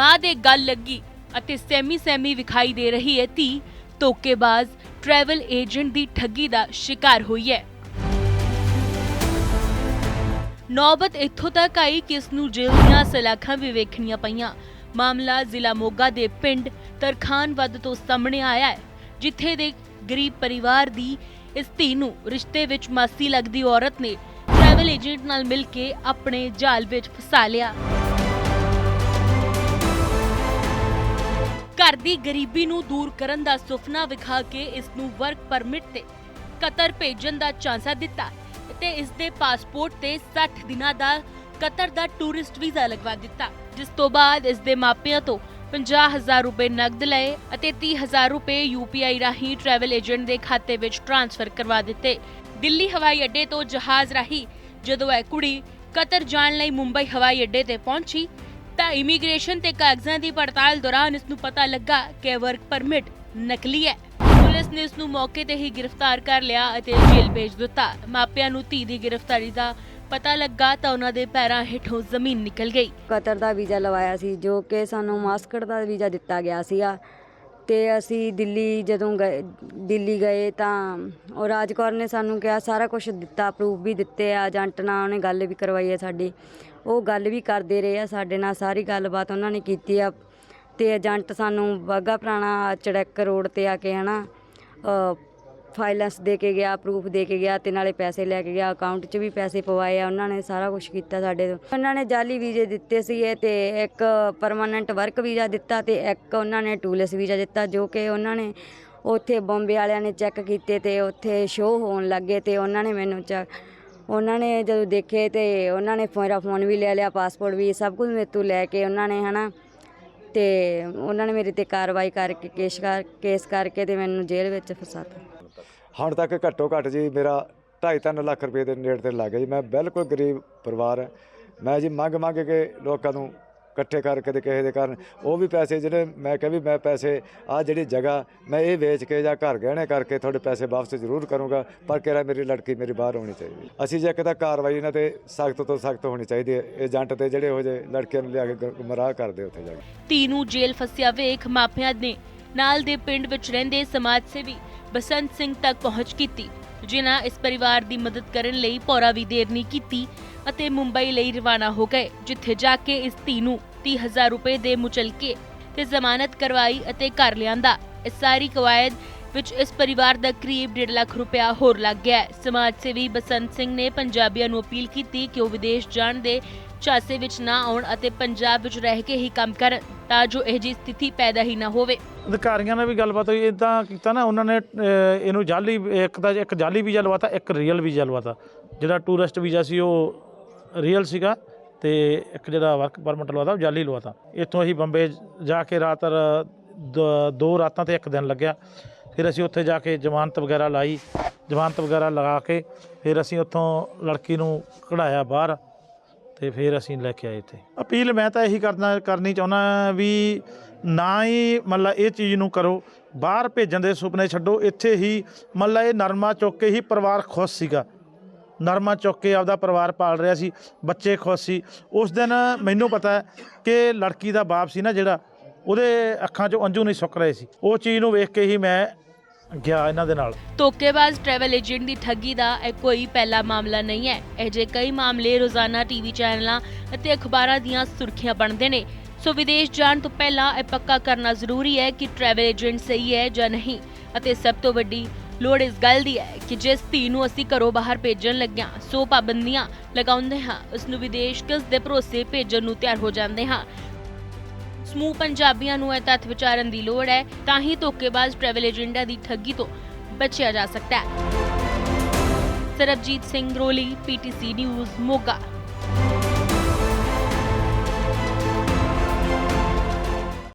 ਮਾਂ ਦੇ ਗੱਲ ਲੱਗੀ ਅਤੇ ਸੈਮੀ ਸੈਮੀ ਵਿਖਾਈ ਦੇ ਰਹੀ ਹੈ ਧੀ, ਧੋਖੇਬਾਜ਼ ਟਰੈਵਲ ਏਜੰਟ ਦੀ ਠੱਗੀ ਦਾ ਸ਼ਿਕਾਰ ਹੋਈ ਹੈ। ਨੌਬਤ ਇੱਥੋਂ ਤੱਕ ਆਈ ਕਿ ਇਸ ਨੂੰ ਜੇਲ੍ਹ ਦੀਆਂ ਸਲਾਖਾਂ ਵੀ ਵੇਖਣੀਆਂ ਪਈਆਂ। ਮਾਮਲਾ ਜ਼ਿਲ੍ਹਾ ਮੋਗਾ ਦੇ ਪਿੰਡ ਤਰਖਾਨ ਵੱਦ ਤੋਂ ਸਾਹਮਣੇ ਆਇਆ ਹੈ, ਜਿੱਥੇ ਦੇ ਗਰੀਬ ਪਰਿਵਾਰ ਦੀ ਇਸ ਧੀ ਨੂੰ ਰਿਸ਼ਤੇ ਵਿੱਚ ਮਾਸੀ ਲੱਗਦੀ ਔਰਤ ਨੇ ਟਰੈਵਲ ਏਜੰਟ ਨਾਲ ਮਿਲ ਕੇ ਆਪਣੇ ਜਾਲ ਵਿੱਚ ਫਸਾ ਲਿਆ। ਘਰ ਦੀ ਗਰੀਬੀ ਨੂੰ ਦੂਰ ਕਰਨ ਦਾ ਸੁਪਨਾ ਵਿਖਾ ਕੇ ਇਸ ਨੂੰ ਵਰਕ ਪਰਮਿਟ ਤੇ ਕਤਰ ਭੇਜਣ ਦਾ ਚਾਂਸਾ ਦਿੱਤਾ ਤੇ ਇਸ ਦੇ ਪਾਸਪੋਰਟ ਤੇ 60 ਦਿਨਾਂ ਦਾ ਕਤਰ ਦਾ ਟੂਰਿਸਟ ਵੀਜ਼ਾ ਲਗਵਾ ਦਿੱਤਾ, ਜਿਸ ਤੋਂ ਬਾਅਦ ਇਸ ਦੇ ਮਾਪਿਆਂ ਤੋਂ 50000 ਰੁਪਏ ਨਕਦ ਲਏ ਅਤੇ 30000 ਰੁਪਏ ਯੂਪੀਆਈ ਰਾਹੀਂ ਟਰੈਵਲ ਏਜੰਟ ਦੇ ਖਾਤੇ ਵਿੱਚ ਟ੍ਰਾਂਸਫਰ ਕਰਵਾ ਦਿੱਤੇ। ਦਿੱਲੀ ਹਵਾਈ ਅੱਡੇ ਤੋਂ ਜਹਾਜ਼ ਰਾਹੀਂ ਜਦੋਂ ਇਹ ਕੁੜੀ ਕਤਰ ਜਾਣ ਲਈ ਮੁੰਬਈ ਹਵਾਈ ਅੱਡੇ ਤੇ ਪਹੁੰਚੀ ਤਾਂ ਇਮੀਗ੍ਰੇਸ਼ਨ ਤੇ ਕਾਗਜ਼ਾਂ ਦੀ ਪੜਤਾਲ ਦੌਰਾਨ ਇਸ ਨੂੰ ਪਤਾ ਲੱਗਾ ਕਿ ਵਰਕ ਪਰਮਿਟ ਨਕਲੀ ਹੈ। ਪੁਲਿਸ ਨੇ ਇਸ ਨੂੰ ਮੌਕੇ ਤੇ ਹੀ ਗ੍ਰਿਫਤਾਰ ਕਰ ਲਿਆ ਅਤੇ ਜੇਲ੍ਹ ਭੇਜ ਦਿੱਤਾ। ਮਾਪਿਆਂ ਨੂੰ ਧੀ ਦੀ ਗ੍ਰਿਫਤਾਰੀ ਦਾ ਪਤਾ ਲੱਗਾ ਤਾਂ ਉਹਨਾਂ ਦੇ ਪੈਰਾਂ ਹੇਠੋਂ ਜ਼ਮੀਨ ਨਿਕਲ ਗਈ। ਕਤਰ ਦਾ ਵੀਜ਼ਾ ਲਵਾਇਆ ਸੀ, ਜੋ ਕਿ ਸਾਨੂੰ ਮਾਸਕਟ ਦਾ ਵੀਜ਼ਾ ਦਿੱਤਾ ਗਿਆ ਸੀਗਾ। ਤੇ ਅਸੀਂ ਦਿੱਲੀ ਜਦੋਂ ਗਏ, ਦਿੱਲੀ ਗਏ ਤਾਂ ਉਹ ਰਾਜਕੌਰ ਨੇ ਸਾਨੂੰ ਕਿਹਾ, ਸਾਰਾ ਕੁਝ ਦਿੱਤਾ ਪ੍ਰੂਫ ਵੀ ਦਿੱਤੇ ਆ, ਏਜੰਟ ਨਾਲ ਉਹਨੇ ਗੱਲ ਵੀ ਕਰਵਾਈ ਹੈ ਸਾਡੀ। ਉਹ ਗੱਲ ਵੀ ਕਰਦੇ ਰਹੇ ਆ ਸਾਡੇ ਨਾਲ ਸਾਰੀ ਗੱਲਬਾਤ ਉਹਨਾਂ ਨੇ ਕੀਤੀ ਆ। ਤੇ ਏਜੰਟ ਸਾਨੂੰ ਬਾਗਾ ਪੁਰਾਣਾ ਚੜੈਕ ਰੋਡ ਤੇ ਆ ਕੇ ਹਨਾ ਅ, ਫਾਈਲੈਂਸ ਦੇ ਕੇ ਗਿਆ ਪ੍ਰੂਫ ਦੇ ਕੇ ਗਿਆ ਤੇ ਨਾਲੇ ਪੈਸੇ ਲੈ ਕੇ ਗਿਆ ਅਕਾਊਂਟ 'ਚ ਵੀ ਪੈਸੇ ਪਵਾਏ ਆ ਉਹਨਾਂ ਨੇ ਸਾਰਾ ਕੁਝ ਕੀਤਾ ਸਾਡੇ ਤੋਂ। ਉਹਨਾਂ ਨੇ ਜਾਲੀ ਵੀਜ਼ੇ ਦਿੱਤੇ ਸੀਗੇ ਤੇ ਇੱਕ ਪਰਮਾਨੈਂਟ ਵਰਕ ਵੀਜ਼ਾ ਦਿੱਤਾ ਤੇ ਇੱਕ ਉਹਨਾਂ ਨੇ ਟੂਲਿਸ ਵੀਜ਼ਾ ਦਿੱਤਾ ਜੋ ਕਿ ਉਹਨਾਂ ਨੇ ਉੱਥੇ ਬੰਬੇ ਵਾਲਿਆਂ ਨੇ ਚੈੱਕ ਕੀਤੇ ਤੇ ਉੱਥੇ ਸ਼ੋਅ ਹੋਣ ਲੱਗੇ ਤੇ ਉਹਨਾਂ ਨੇ ਮੈਨੂੰ ਚੈੱਕ ਉਹਨਾਂ ਨੇ ਜਦੋਂ ਦੇਖੇ ਤੇ ਉਹਨਾਂ ਨੇ ਮੇਰਾ ਫੋਨ ਵੀ ਲੈ ਲਿਆ, ਪਾਸਪੋਰਟ ਵੀ, ਸਭ ਕੁਝ ਮੇਰੇ ਤੋਂ ਲੈ ਕੇ ਉਹਨਾਂ ਨੇ, ਹਨਾ। ਤੇ ਉਹਨਾਂ ਨੇ ਮੇਰੇ ਤੇ ਕਾਰਵਾਈ ਕਰਕੇ, ਕੇਸ ਕਰ, ਕੇਸ ਕਰਕੇ ਤੇ ਮੈਨੂੰ ਜੇਲ੍ਹ ਵਿੱਚ ਫਸਾਤਾ ਹੁਣ ਤੱਕ ਘੱਟੋ ਘੱਟ ਜੀ ਮੇਰਾ 2.5 ਲੱਖ ਰੁਪਏ ਦੇ ਨੇੜੇ ਤੇ ਲੱਗ ਗਿਆ ਜੀ। ਮੈਂ ਬਿਲਕੁਲ ਗਰੀਬ ਪਰਿਵਾਰ ਹੈ। ਮੈਂ ਜੀ ਮੰਗ ਮੰਗ ਕੇ ਲੋਕਾਂ ਨੂੰ ਇਕੱਠੇ ਕਰਕੇ ਤੇ ਕਿਸੇ ਦੇ ਕਾਰਨ। ਉਹ ਵੀ ਪੈਸੇ ਜਿਹੜੇ ਮੈਂ ਕਿਹਾ ਵੀ ਮੈਂ ਪੈਸੇ ਆ ਜਿਹੜੀ ਜਗ੍ਹਾ ਮੈਂ ਇਹ ਵੇਚ ਕੇ ਜਾਂ ਘਰ ਗਹਿਣੇ ਕਰਕੇ ਤੁਹਾਡੇ ਪੈਸੇ ਵਾਪਸ ਜ਼ਰੂਰ ਕਰੂੰਗਾ, ਪਰ ਕਿਹੜਾ ਮੇਰੀ ਲੜਕੀ ਮੇਰੀ ਬਾਹਰ ਹੋਣੀ ਚਾਹੀਦੀ। ਅਸੀਂ ਜੇ ਇੱਕ ਤਾਂ ਕਾਰਵਾਈ ਇਹਨਾਂ ਤੇ ਸਖਤ ਤੋਂ ਸਖਤ ਹੋਣੀ ਚਾਹੀਦੀ ਹੈ। ਏਜੰਟ ਤੇ ਜਿਹੜੇ ਹੋ ਜੇ ਲੜਕੀਆਂ ਨੂੰ ਲਿਆ ਕੇ ਗ- ਕਰਦੇ ਉੱਥੇ ਜਾ ਕੇ। ਧੀ ਨੂੰ ਜੇਲ੍ਹ ਫਸਿਆ ਵੇਖ ਮਾਪਿਆਂ ਨੇ। ਨਾਲ ਦੇ ਪਿੰਡ ਵਿੱਚ ਰਹਿੰਦੇ ਸਮਾਜ ਸੇਵੀ ਬਸੰਤ ਸਿੰਘ ਤੱਕ ਪਹੁੰਚ ਕੀਤੀ, ਜਿਨ੍ਹਾਂ ਇਸ ਪਰਿਵਾਰ ਦੀ ਮਦਦ ਕਰਨ ਲਈ ਭੌਰਾ ਵੀ ਦੇਰ ਨਹੀਂ ਕੀਤੀ ਅਤੇ ਮੁੰਬਈ ਲਈ ਰਵਾਨਾ ਹੋ ਗਏ, ਜਿੱਥੇ ਜਾ ਕੇ ਇਸ ਧੀ ਨੂੰ 30000 ਰੁਪਏ ਦੇ ਮੁਚਲਕੇ ਤੇ ਜ਼ਮਾਨਤ ਕਰਵਾਈ ਅਤੇ ਘਰ ਲਿਆਂਦਾ। ਇਸ ਸਾਰੀ ਕਵਾਇਦ ਵਿੱਚ ਇਸ ਪਰਿਵਾਰ ਦਾ ਕਰੀਬ 1.5 ਲੱਖ ਰੁਪਇਆ ਹੋਰ ਲੱਗ ਗਿਆ ਸਮਾਜ ਸੇਵੀ ਬਸੰਤ ਸਿੰਘ ਨੇ ਪੰਜਾਬੀਆਂ ਨੂੰ ਅਪੀਲ ਕੀਤੀ ਕਿ ਉਹ ਵਿਦੇਸ਼ ਜਾਣ ਦੇ ਝਾਂਸੇ ਵਿੱਚ ਨਾ ਆਉਣ ਅਤੇ ਪੰਜਾਬ ਵਿੱਚ ਰਹਿ ਕੇ ਹੀ ਕੰਮ ਕਰਨ। ਤਾਂ ਜੋ ਇਹ ਜੀ ਸਥਿਤੀ ਪੈਦਾ ਹੀ ਨਾ ਹੋਵੇ। ਅਧਿਕਾਰੀਆਂ ਨਾਲ ਵੀ ਗੱਲਬਾਤ ਹੋਈ ਇਦਾਂ ਕੀਤਾ ਨਾ ਉਹਨਾਂ ਨੇ ਅਹ, ਇਹਨੂੰ ਜਾਲੀ ਇੱਕ ਦਾ ਇੱਕ ਜਾਲੀ ਵੀਜ਼ਾ ਲਵਾਤਾ ਇੱਕ ਰੀਅਲ ਵੀਜ਼ਾ ਲਵਾਤਾ। ਜਿਹੜਾ ਟੂਰਿਸਟ ਵੀਜ਼ਾ ਸੀ ਉਹ ਰੀਅਲ ਸੀਗਾ ਤੇ ਇੱਕ ਜਿਹੜਾ ਵਰਕ ਪਰਮਿਟ ਲਵਾਤਾ ਉਹ ਜਾਲੀ ਲਵਾਤਾ। ਇੱਥੋਂ ਅਸੀਂ ਬੰਬੇ ਜਾ ਕੇ ਰਾਤ ਰ- ਦ- ਦੋ ਰਾਤਾਂ ਤੇ ਇੱਕ ਦਿਨ ਲੱਗਿਆ। ਫਿਰ ਅਸੀਂ ਉੱਥੇ ਜਾ ਕੇ ਜ਼ਮਾਨਤ ਵਗੈਰਾ ਲਾਈ ਜ਼ਮਾਨਤ ਵਗੈਰਾ ਲਗਾ ਕੇ ਫਿਰ ਅਸੀਂ ਉੱਥੋਂ ਲੜਕੀ ਨੂੰ ਕਢਾਇਆ ਬਾਹਰ। ਤੇ ਫਿਰ ਅਸੀਂ ਲੈ ਕੇ ਆਏ ਇੱਥੇ। ਅਪੀਲ ਮੈਂ ਤਾਂ ਇਹੀ ਕਰਨਾ, ਕਰਨੀ ਚਾਹੁੰਦਾ ਵੀ ਨਾ ਹੀ ਮਤਲਬ ਇਹ ਚੀਜ਼ ਨੂੰ ਕਰੋ, ਬਾਹਰ ਭੇਜਣ ਦੇ ਸੁਪਨੇ ਛੱਡੋ, ਇੱਥੇ ਹੀ ਮਤਲਬ ਇਹ ਨਰਮਾ ਚੁੱਕ ਕੇ ਹੀ ਪਰਿਵਾਰ ਖੁਸ਼ ਸੀਗਾ। ਨਰਮਾ ਚੁੱਕ ਕੇ ਆਪਦਾ ਪਰਿਵਾਰ ਪਾਲ ਰਿਹਾ ਸੀ, ਬੱਚੇ ਖੁਸ਼ ਸੀ। ਉਸ ਦਿਨ ਮੈਨੂੰ ਪਤਾ ਕਿ ਲੜਕੀ ਦਾ ਬਾਪ ਸੀ ਨਾ ਜਿਹੜਾ, ਉਹਦੇ ਅੱਖਾਂ 'ਚੋਂ ਅੰਜੂ ਨਹੀਂ ਸੁੱਕ ਰਹੇ ਸੀ। ਉਹ ਚੀਜ਼ ਨੂੰ ਵੇਖ ਕੇ ਹੀ ਮੈਂ ਗਿਆ ਇਹਨਾਂ ਦੇ ਨਾਲ। ਧੋਖੇਬਾਜ਼ ਟਰੈਵਲ ਏਜੰਟ ਦੀ ਠੱਗੀ ਦਾ ਇਹ ਕੋਈ ਪਹਿਲਾ ਮਾਮਲਾ ਨਹੀਂ ਹੈ। ਇਹ ਕਈ ਮਾਮਲੇ ਰੋਜ਼ਾਨਾ ਟੀਵੀ ਚੈਨਲਾਂ ਅਤੇ ਅਖਬਾਰਾਂ ਦੀਆਂ ਸੁਰਖੀਆਂ ਬਣਦੇ ਨੇ। ਸੋ ਵਿਦੇਸ਼ ਜਾਣ ਤੋਂ ਪਹਿਲਾਂ ਇਹ ਪੱਕਾ ਕਰਨਾ ਜ਼ਰੂਰੀ ਹੈ ਕਿ ਟਰੈਵਲ ਏਜੰਟ ਸਹੀ ਹੈ ਜਾਂ ਨਹੀਂ। ਅਤੇ ਸਭ ਤੋਂ ਵੱਡੀ ਲੋੜ ਇਸ ਗੱਲ ਦੀ ਹੈ ਕਿ ਜਿਸ ਧੀ ਨੂੰ ਅਸੀਂ ਘਰੋਂ ਬਾਹਰ ਭੇਜਣ ਲੱਗਿਆਂ ਸੋ ਪਾਬੰਦੀਆਂ ਲਗਾਉਂਦੇ ਹਾਂ, ਉਸ ਨੂੰ ਵਿਦੇਸ਼ ਕਿਸ ਦੇ ਭਰੋਸੇ ਭੇਜਣ ਨੂੰ ਤਿਆਰ ਹੋ ਜਾਂਦੇ ਹਾਂ। ਸਮੂਹ ਪੰਜਾਬੀਆਂ ਨੂੰ ਇਹ ਤੱਥ ਵਿਚਾਰਨ ਦੀ ਲੋੜ ਹੈ, ਤਾਂ ਹੀ ਧੋਖੇਬਾਜ਼ ਟਰੈਵਲ ਏਜੰਟਾਂ ਦੀ ਠੱਗੀ ਤੋਂ ਬਚਿਆ ਜਾ ਸਕਦਾ ਹੈ। Sarabjit Singh Roli PTC news Moga.